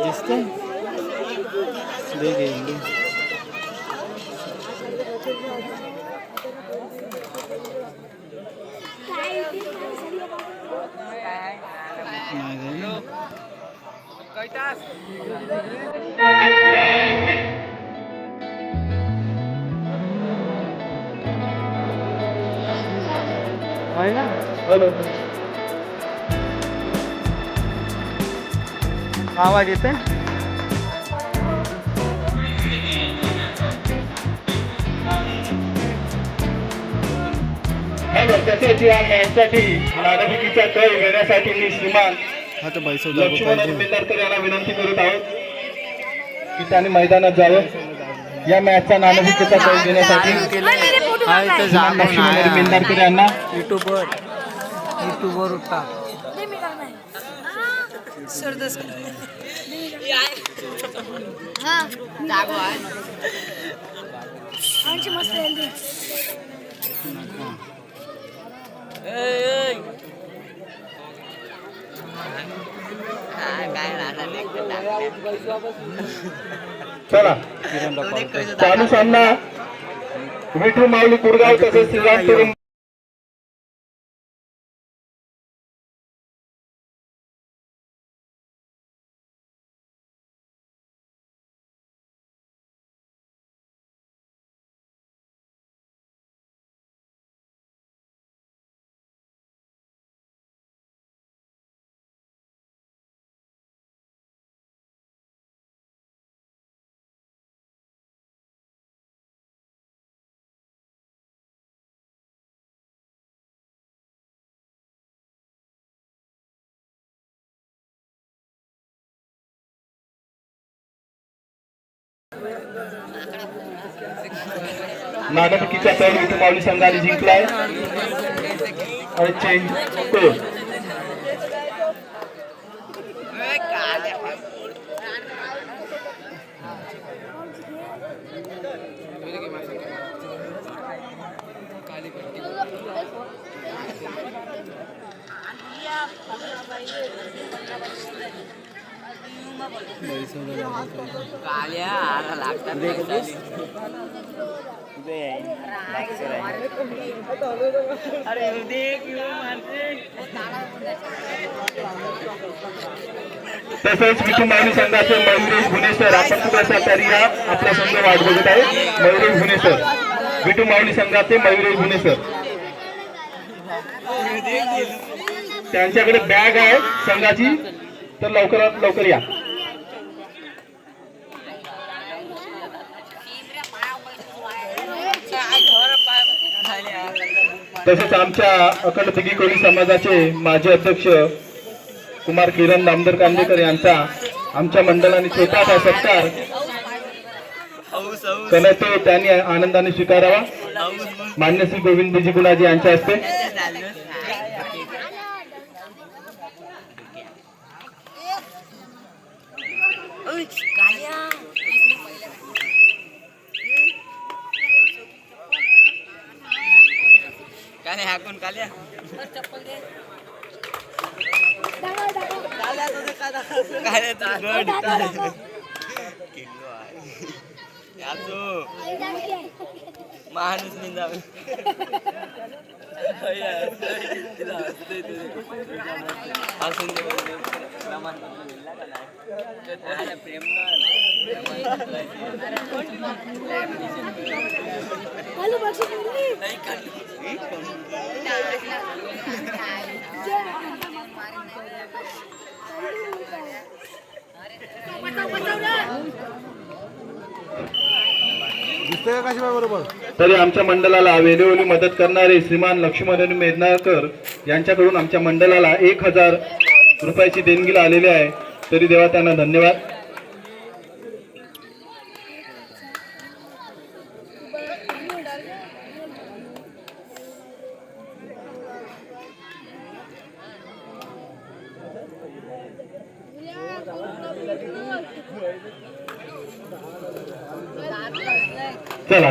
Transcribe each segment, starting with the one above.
দেখতে দেখে হয় না হ্যালো आवाज येते तसेच या यांसाठी नागरिकीचा तळ घेण्यासाठी मी श्रीमान हा लक्ष्मण यांना विनंती करत आहोत की त्यांनी मैदानात जावं. या मॅचचा नाणेफेकीचा घेण्यासाठी. हा लक्ष्मण यांना युट्यूबवर. युट्यूबवर मस्त हेल्दी चला चालू सामना विठू माऊली कुरगाव तसेच श्रीराम तरुण नागरिकीचा तळ माऊली संघाने जिंकलाय आणि चेंज कोण Thank you. तसेच माऊली संघाचे मयुरेश गुणेश्वर आपण कुठे सहकारी या आपला संघ वाट बघत आहे. मयुरेश गुणेश्वर विठू माऊली संघाचे मयुरेश गुणेश्वर त्यांच्याकडे बॅग आहे संघाची. तर लवकरात लवकर या. तसेच आमच्या अखंड तिघी कोळी समाजाचे माजी अध्यक्ष कुमार किरण दामदर कांदेकर यांचा आमच्या मंडळाने छोटासा सत्कार करतो त्यांनी आनंदाने स्वीकारावा. मान्य श्री गोविंदजी गुणाजी यांच्या हस्ते. काले हाकून काले काले तू गड किल्लो आहे याचो माणूस निंदा तिला মানুষ নিন্দাবে Thank you. तरी आमच्या मंडळाला वेळोवेळी मदत करणारे श्रीमान लक्ष्मण मेदनाळकर यांच्याकडून आमच्या मंडळाला एक हजार रुपयाची देणगी आलेली आहे. तरी देवा त्यांना धन्यवाद.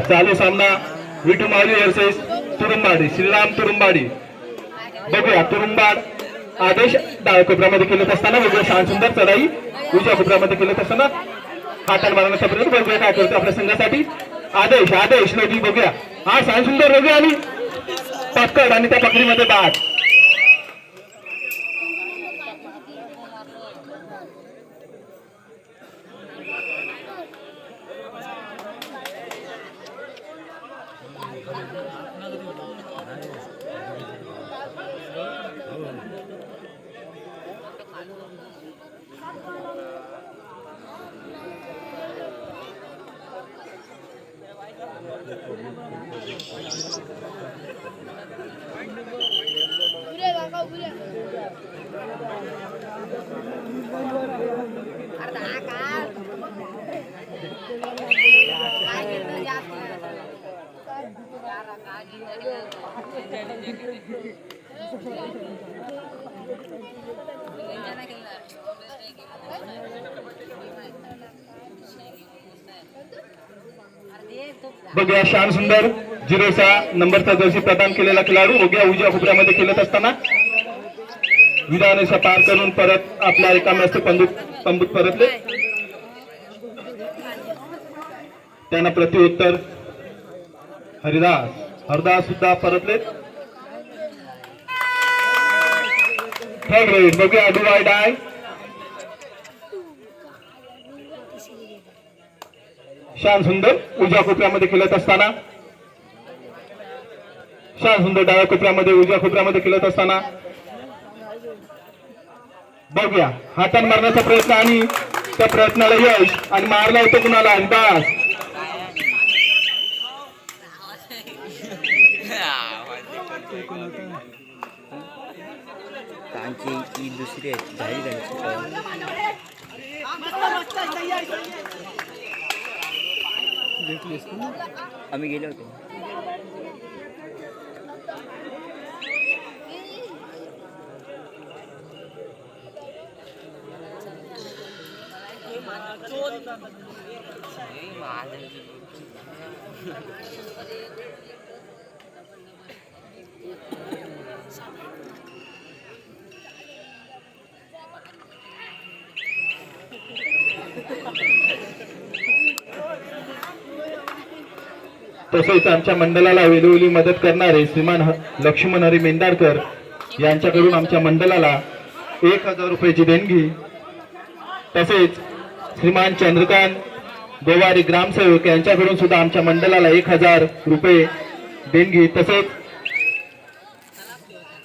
चालू सामना. विटू माऊली वर्सेस तुरुंबाडी श्रीराम तुरुंबाडी. बघूया तुरुंबाड आदेश डाव कोपऱ्यामध्ये खेळत असताना वेगळ्या शान सुंदर चढाई. उजव्या कोपऱ्यामध्ये खेळत असताना हातान मारण्याचा प्रयत्न बघूया काय करतो आपल्या संघासाठी आदेश आदेश नदी बघूया. हा सांग सुंदर बघूया आणि पकड आणि त्या पकडीमध्ये बाद. बघूया श्याम सुंदर झिरोचा नंबरचा जर्सी प्रदान केलेला खेळाडू बघूया उजव्या कोपऱ्यामध्ये खेळत असताना विधानशा पार करून परत आपल्या एकामेस्त पंदूत पंबूत परतले. त्यांना प्रत्युत्तर हरिदास. हरदास सुद्धा परतलेत. थर्ड रेड बघूया डू डाय शान सुंदर उज्या कोपऱ्यामध्ये खेळत असताना. शान सुंदर डाव्या कोपऱ्यामध्ये उजव्या कोपऱ्यामध्ये खेळत असताना. बघूया हातान मारण्याचा प्रयत्न आणि त्या प्रयत्नाला यश आणि मारला होतो कुणाला? अंदाज त्यांची ही दुसरी आहे झाली त्यांची आम्ही गेलो होतो. तसेच आमच्या मंडळाला वेळोवेळी मदत करणारे श्रीमान ह- लक्ष्मण हरी मेंदारकर यांच्याकडून आमच्या मंडळाला एक हजार रुपयाची देणगी तसेच श्रीमान चंद्रकांत गोवारी ग्रामसेवक यांच्याकडून सुद्धा आमच्या मंडळाला एक हजार रुपये देणगी तसेच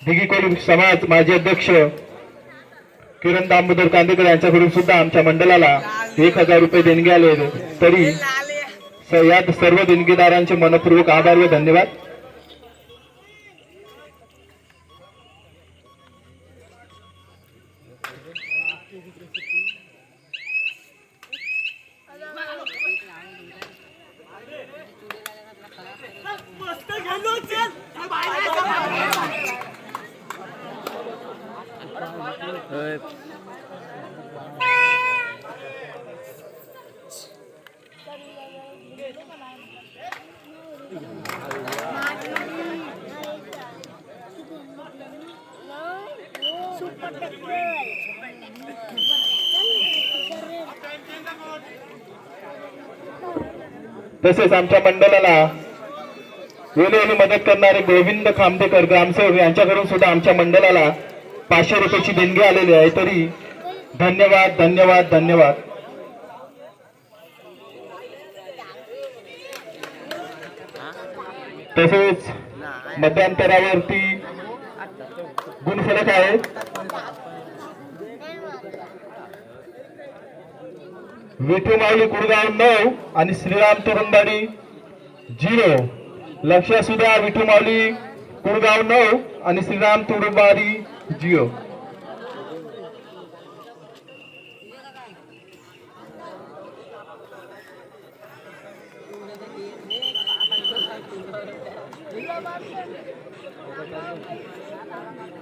दिघीकोली समाज माजी अध्यक्ष किरण दामोदर कांदेकर यांच्याकडून सुद्धा आमच्या मंडळाला एक हजार रुपये देणगी आले तरी या सर्व देणगीदारांचे मनपूर्वक आभार व धन्यवाद. तसेच आमच्या मंडळाला वेळोवेळी मदत करणारे गोविंद खांबेकर ग्रामसेवक यांच्याकडून सुद्धा आमच्या मंडळाला पाचशे रुपयाची देणगी आलेली आहे. तरी धन्यवाद धन्यवाद धन्यवाद. तसेच मध्यांतरावरती गुणफलक आहे विठू माऊली कुडगाव नऊ आणि श्रीराम तुरुंबाडी झिरो लक्ष सुद्धा विठू माऊली कुडगाव नऊ आणि श्रीराम तुरुंबाडी झिरो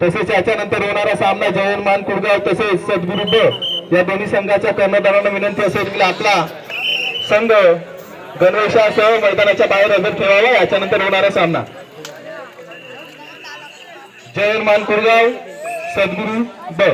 तसेच याच्यानंतर होणारा सामना जयनमान कुडगाव तसेच सद्गुरु ब या दोन्ही संघाच्या कर्णधारांना विनंती असेल की आपला संघ गणवेशासह मैदानाच्या बाहेर हजर ठेवावा याच्यानंतर होणारा सामना. जय मान कुरगाव सद्गुरु ब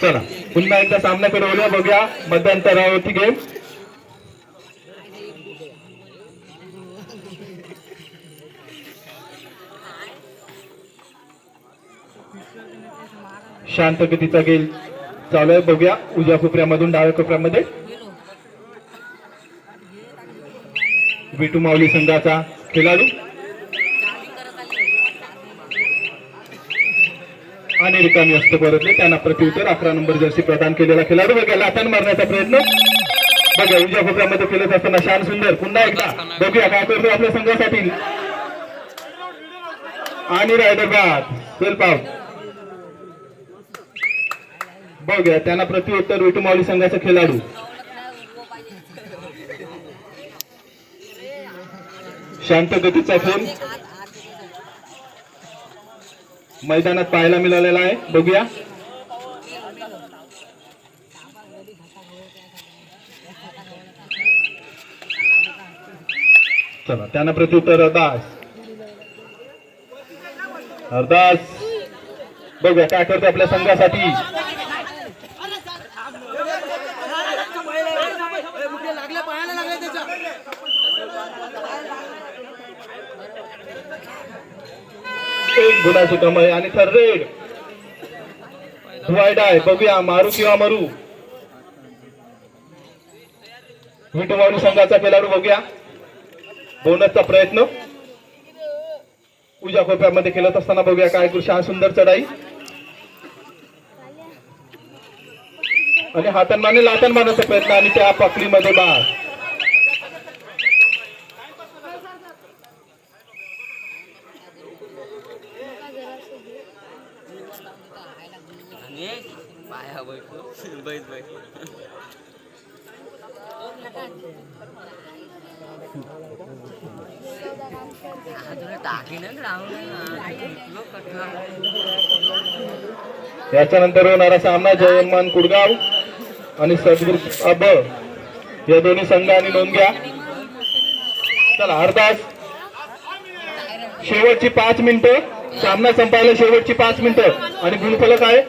चला. पुन्हा एकदा सामना फिरवल्या बघूया मध्यंतरावरती गेम शांत गतीचा गेल चालू आहे. बघूया उजव्या कोपऱ्यामधून डाव्या कोपऱ्यामध्ये. विटू माऊली संघाचा खेळाडू. आणि रिकामी असते परतले त्यांना प्रत्युत्तर अकरा नंबर जर्सी प्रदान केलेला खेळाडू बघा लाथान मारण्याचा प्रयत्न. बघा उजव्या कोपऱ्यामध्ये खेळत असताना शान सुंदर. पुन्हा एकदा. बघूया काय करतो आपल्या संघासाठी. आणि रायडर बाद. सेल्फ बघूया त्यांना प्रत्युत्तर विटुमावली संघाचा खेळाडू शांत गतीचा खेळ. मैदानात पाहायला मिळालेला आहे. बघूया. चला त्यांना प्रत्युत्तर अरदास. हरदास बघूया काय करतो आपल्या संघासाठी एक गुणाची कमाई आणि सर रेड. वाईड आहे बघूया मारू किंवा मरू? विटुमावली संघाचा खेळाडू बघूया. बोनसचा प्रयत्न. पूजा खोप्यामध्ये खेळत असताना बघूया काय कृषी हा सुंदर चढाई. आणि हातांमाने लातांमानाचा प्रयत्न आणि त्या पकडीमध्ये बाळ याच्यानंतर होणारा सामना जयमान कुडगाव आणि सदगुरु अब या दोन्ही संघांनी नोंद घ्या. चला हरदास. शेवटची पाच मिनिटं. सामना संपायला शेवटची पाच मिनिटं. आणि गुणफलक आहे.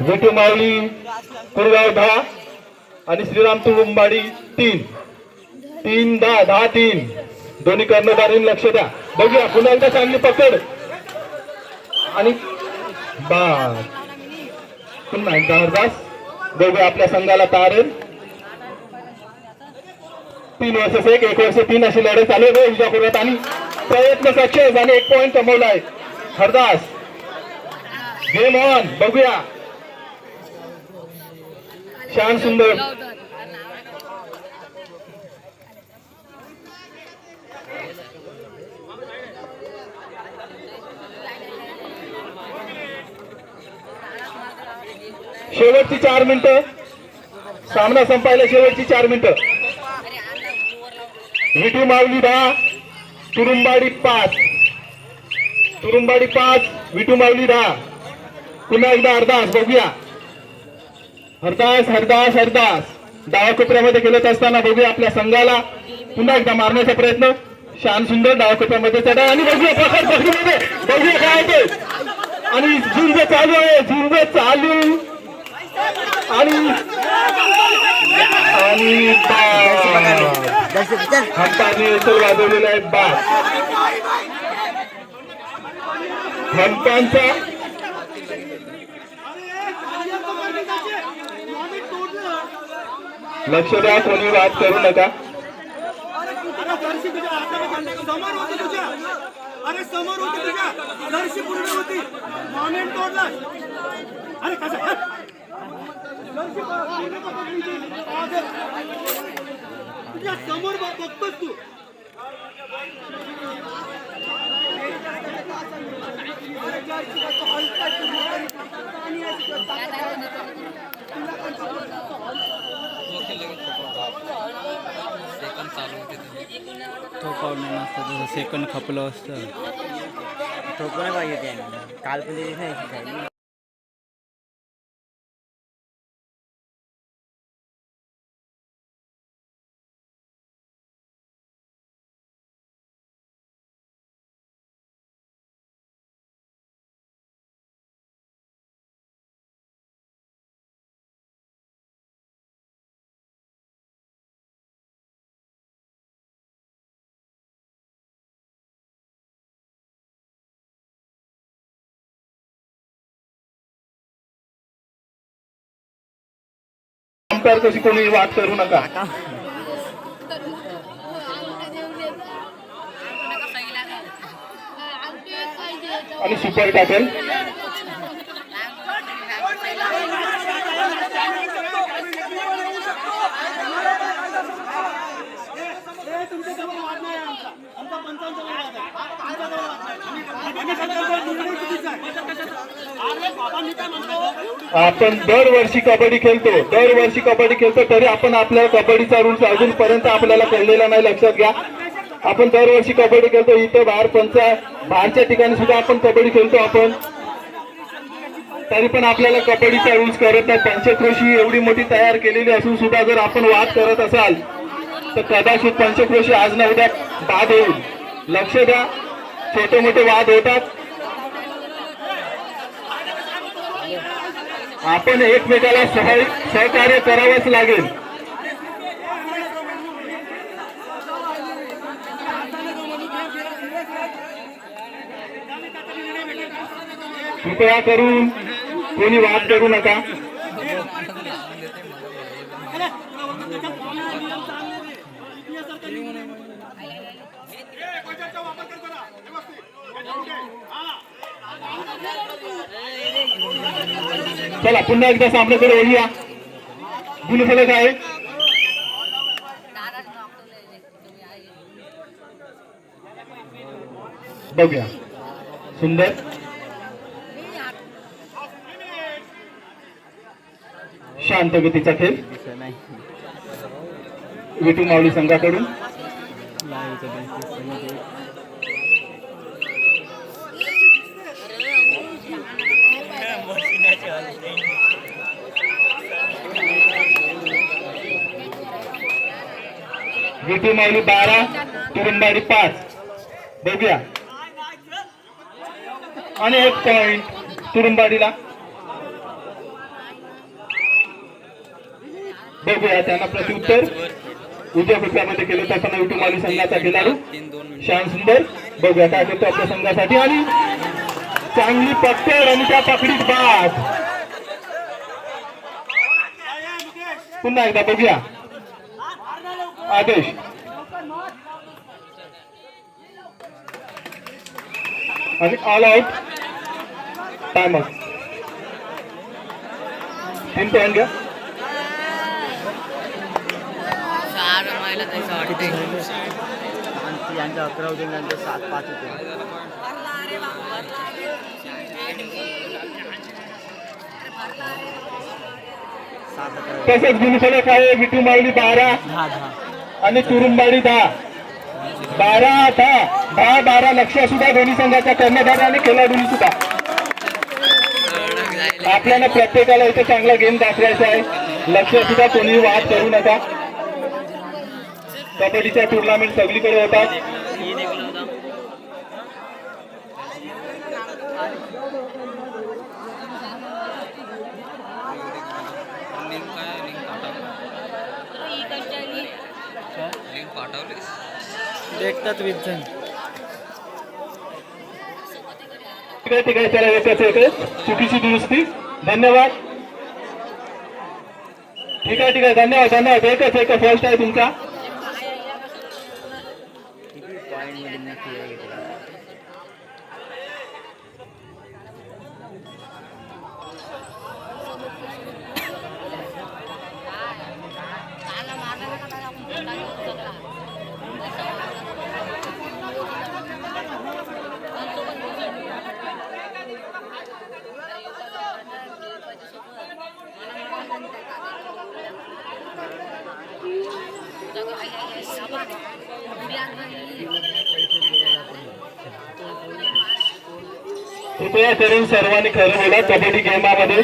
विठू माऊली कुरगाव दहा. आणि श्रीराम तुळुंबाडी तीन. तीन दहा दहा तीन. दोन्ही कर्णधारांनी लक्ष द्या. बघूया पुन्हा एकदा चांगली पकड. आणि बा पुन्हा एकदा हरदास. बघूया आपल्या संघाला तारेल तीन वर्ष एक एक वर्ष तीन अशी लढाई चालू आहे. उद्या आणि प्रयत्न सक्सेस आणि एक पॉईंट कमवला आहे हरदास. गेम ऑन बघूया. शान सुंदर. शेवटची चार मिनिटं. सामना संपायला शेवटची चार मिनिटं. विटी माऊली दहा तुरुंबाडी पाच. तुरुंबाडी पाच विटू माऊली दहा. पुन्हा एकदा अर्धा बघूया. हरदास हरदास हरदास. डावा कोपऱ्यामध्ये खेळत असताना बघूया आपल्या संघाला. पुन्हा एकदा मारण्याचा प्रयत्न. शान सुंदर डावाकोपऱ्यामध्ये चढा आणि बघूया प्रकार पकडीमध्ये. बघूया काय ते आणि झुंज चालू आहे झुंज चालू. आणि आणि बाद. हंपाने वाजवलेला आहे बा हंपांचा लक्ष द्या कोणी वाद करू नका. अरे समोर होती तुझ्या. अरे समोर पूर्ण होती. मोमेंट तोडला अरे कसं तुझ्या समोर बघ- बघतोस तू. अरे जर्सी का तो हलका तू. पाणी आहे तिकडं. सेकंड चालू होते तो नसतं तसं सेकंड खपलं असतं तो पण पाहिजे त्याने काल पण नाही. अंपायर कशी कोणी वाद करू नका. आणि सुपर टाकेल. हे तुमच्याजवळ वाद नाही आमचा. आमचा पंचांचा आपण दरवर्षी कबड्डी खेळतो. दरवर्षी कबड्डी खेळतो तरी आपण आपल्या कबड्डीचा रूल्स अजूनपर्यंत आपल्याला कळलेला नाही. लक्षात घ्या. आपण दरवर्षी कबड्डी खेळतो. इथं बाहेर पंचा बाहेरच्या ठिकाणी सुद्धा आपण कबड्डी खेळतो आपण. तरी पण आपल्याला कबड्डीचा रूल्स करत नाही. पंचक्रोशी एवढी मोठी तयार केलेली असून सुद्धा जर आपण वाद करत असाल तर कदाचित पंचक्रोशी आज ना उद्या बाद होईल. लक्ष द्या. छोटे मोठे वाद होतात. आपण एकमेकाला सह सहकार्य करावंच लागेल. कृपया करून कोणी वाद करू नका. चला पुन्हा एकदा सामन्याकडे वळूया गुणफलक आहे बघूया. सुंदर. शांत गतीचा खेळ. विटू माऊली संघाकडून. विटू माऊली बारा तुरुंबाडी पाच. बघूया. आणि एक पॉइंट तुरुंबाडीला. बघूया त्यांना प्रत्युत्तर. उद्या कृत्यामध्ये केलं जाताना विटू माऊली संघाचा खेळाडू श्याम सुंदर बघूया काय करतो आपल्या संघासाठी. आणि चांगली पकड आणि त्या पकडीत बाद. पुन्हा एकदा बघूया. आदेश. आणि all out time out two point घ्या आणि यांच्या अकरा होते नंतर सात पाच होते सात अकरा तसेच गुणफलक आहे विटू मावली बारा. दहा दहा. आणि तुरुंबाडी दहा. बारा दहा दहा बारा लक्ष सुद्धा दोन्ही संघाच्या कर्णधार आणि खेळाडूंनी सुद्धा. आपल्याला प्रत्येकाला इथे चांगला गेम दाखवायचा आहे. लक्ष सुद्धा कोणी वाद करू नका. कबड्डीच्या टुर्नामेंट सगळीकडे होतात. देखतात वीस जण. ठीक आहे ठीक आहे चला एकच एकच चुकीची दुरुस्ती धन्यवाद. ठीक आहे ठीक आहे धन्यवाद धन्यवाद. एकच एकच फर्स्ट आहे तुमचा. कृपया करून सर्वांनी खरं बोला कबड्डी गेमामध्ये.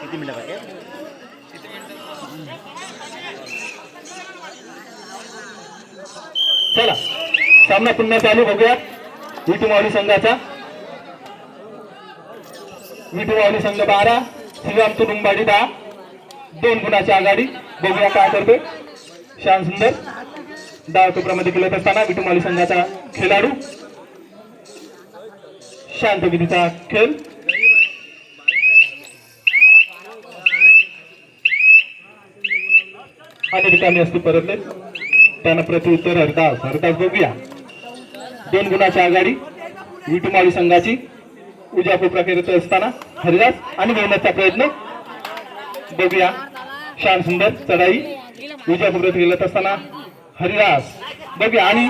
किती मिनिटं बाकी चला सामना पुन्हा चालू बघूया. विटू माऊली संघाचा. विटू संघ बारा श्रीराम तुडुंबाडी दहा दोन गुणाची आघाडी. बघूया काय करते शान सुंदर. दहा कोपऱ्यामध्ये खेळत असताना विठुमाली संघाचा खेळाडू. शांतगिरीचा खेळ. आणि ठिकाणी असते परतले त्यांना प्रत्युत्तर हरदास हरदास बघूया. दोन गुणाची आघाडी. विठुमाळी संघाची. उजा कोपरा करत असताना हरिदास आणि मेहनतचा प्रयत्न. बघूया. शान सुंदर चढाई. उजा कोपऱ्यात खेळत असताना हरिदास. बघूया. आणि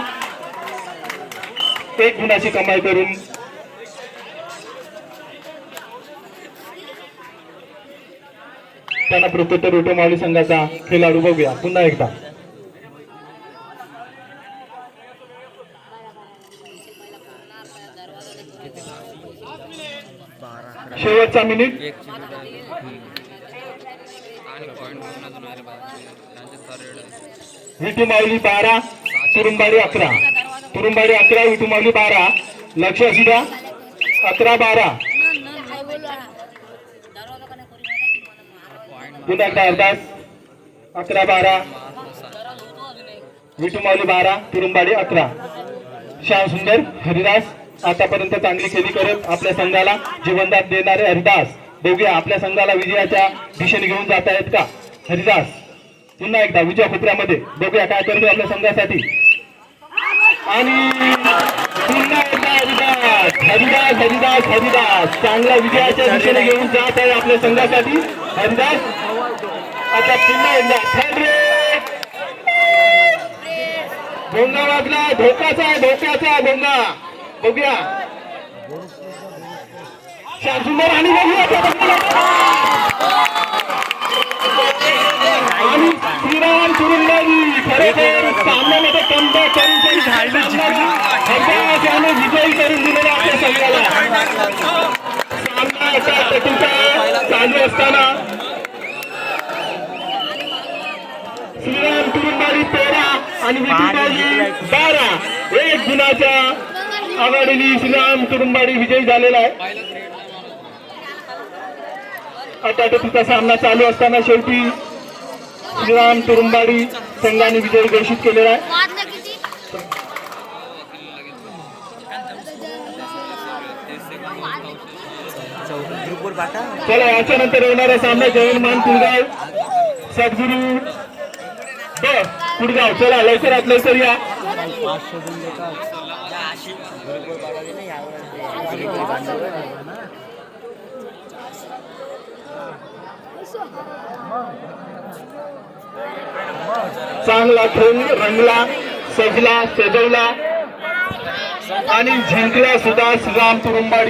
एक गुणाची कमाई करून त्यांना प्रत्युत्तर विठुमाळी संघाचा खेळाडू बघूया. पुन्हा एकदा शेवटचा मिनिट एक चेंडू आणि पॉईंट घेऊन अजून शेवटचा मिनिट थर्ड बारा तुरुंबाडी अकरा. तुरुंबाडी अकरा विठुमावली बारा. लक्ष असू द्या. अकरा बारा. पुन्हा एकदा अकरा बारा. विठुमावली बारा तुरुंबाडी अकरा. श्याम सुंदर हरिदास. आतापर्यंत चांगली खेळी करत आपल्या संघाला जीवनदान देणारे हरिदास. दोघे आपल्या संघाला विजयाच्या दिशेने घेऊन जात आहेत का? हरिदास पुन्हा एकदा विजय कोपऱ्यामध्ये बघूया काय करतो आपल्या संघासाठी. आणि पुन्हा एकदा हरिदास हरिदास हरिदास हरिदास. चांगला विजयाच्या दिशेने घेऊन जात आहे आपल्या संघासाठी. हरिदास आता पुन्हा एकदा भोंगा वाजला धोकाचा धोक्याचा भोंगा बघूया. श्याम सुंदर आणि बघूया त्या भोंगाला. आणि श्रीराम सुरुंगारी खरेतर सामन्यामध्ये कमबॅक करून त्यांनी सामन्याला हरदास विजयी करून दिलेला आपल्या संघाला. सामना असा कटीचा चालू असताना श्रीराम तुरुंबारी तेरा आणि विठुबाजी बारा. एक गुणाच्या आघाडीने इस्लाम तुरुंबाडी विजयी झालेला आहे. आता तिचा सामना चालू असताना शेवटी श्रीराम तुरुंबाडी संघाने विजय घोषित केलेला आहे. चला ग्रुपवर पाठा चला याच्यानंतर येणारा सामना जयनमान कुडगाव. सद्गुरू कुडगाव. चला लवकरात लवकर या. चांगला खेळ म्हणजे रंगला सजला सजवला आणि जिंकला सुद्धा श्रीराम तुरुंबाडी